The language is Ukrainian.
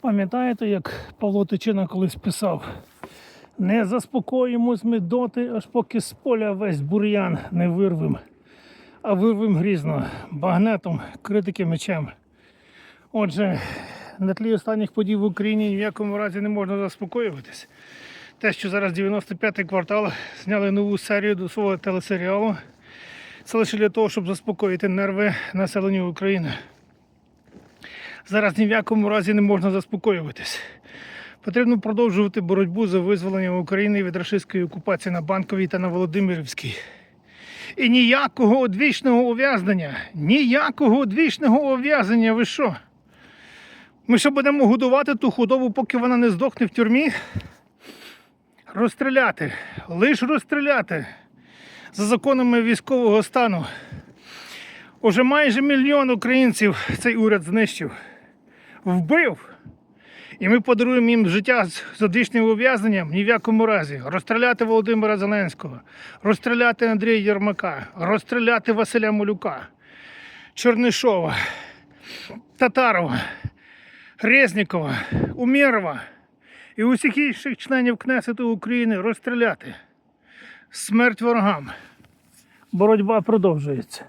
Пам'ятаєте, як Павло Тичина колись писав? Не заспокоїмось ми доти, аж поки з поля весь бур'ян не вирвем, а вирвем грізно, багнетом, критики мечем. Отже, на тлі останніх подій в Україні ні в якому разі не можна заспокоюватись. Те, що зараз 95-й квартал зняли нову серію до свого телесеріалу, це лише для того, щоб заспокоїти нерви населення України. Зараз ні в якому разі не можна заспокоюватись. Потрібно продовжувати боротьбу за визволення України від рашистської окупації на Банковій та на Володимирівській. І ніякого одвічного ув'язнення, ніякого одвічного ув'язнення, ви що? Ми що будемо годувати ту худобу, поки вона не здохне в тюрмі? Розстріляти, лиш розстріляти за законами військового стану. Уже майже мільйон українців цей уряд знищив, вбив. І ми подаруємо їм життя з з одвічним ув'язненням ні в якому разі. Розстріляти Володимира Зеленського, розстріляти Андрія Єрмака, розстріляти Василя Малюка, Чернишова, Татарова, Резнікова, Умєрова і усіх інших членів Кнесету України розстріляти. Смерть ворогам. Боротьба продовжується.